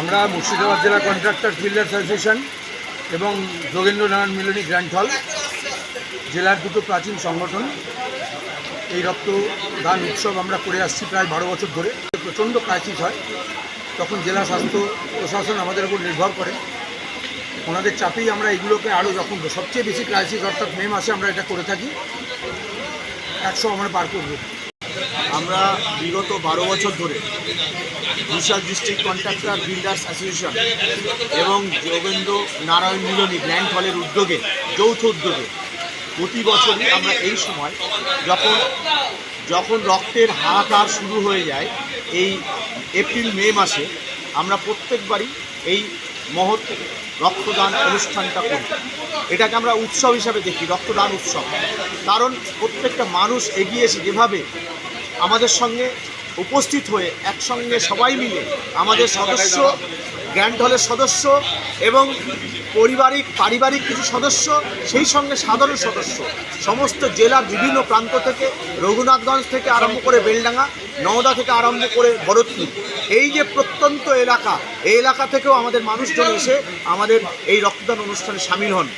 আমরা মুর্শিদাবাদ জেলা contractor builders association এবং যোগেন্দ্রনারায়ণ মিলনী গ্র্যান্ড হল জেলার দুটো প্রাচীন সংগঠন। এই রক্তদান উৎসব আমরা করে আসছি প্রায় বারো বছর ধরে। প্রচণ্ড ক্রাইসিস হয়। তখন জেলা স্বাস্থ্য প্রশাসন আমাদের উপর নির্ভর করে। ওনাদের চাপেই আমরা এগুলোকে আরও যখন সবচেয়ে বেশি ক্রাইসিস অর্থাৎ মে মাসে আমরা এটা করে থাকি। একশো আমরা পার করব। আমরা বিগত বারো বছর ধরে Bishal district contractor builders association এবং যোগেন্দ্র নারায়ণ মিলনী গ্র্যান্ড হলের উদ্যোগে, যৌথ উদ্যোগে প্রতি বছরই আমরা এই সময় যখন যখন রক্তের হাহাকার শুরু হয়ে যায়, এই এপ্রিল মে মাসে আমরা প্রত্যেকবারই এই মহৎ রক্তদান অনুষ্ঠানটা করি এটাকে আমরা উৎসব হিসাবে দেখি, রক্তদান উৎসব। কারণ প্রত্যেকটা মানুষ এগিয়ে এসে যেভাবে আমাদের সঙ্গে উপস্থিত হয়ে একসঙ্গে সবাই মিলে আমাদের সদস্য গ্র্যান্ড হলের সদস্য এবং পরিবারিক, পারিবারিক কিছু সদস্য, সেই সঙ্গে সাধারণ সদস্য। সমস্ত জেলার বিভিন্ন প্রান্ত থেকে, রঘুনাথগঞ্জ থেকে আরম্ভ করে বেলডাঙ্গা, নওদা থেকে আরম্ভ করে ভরতপুর। এই যে প্রত্যন্ত এলাকা, এই এলাকা থেকেও আমাদের মানুষজন এসে আমাদের এই রক্তদান অনুষ্ঠানে সামিল হন।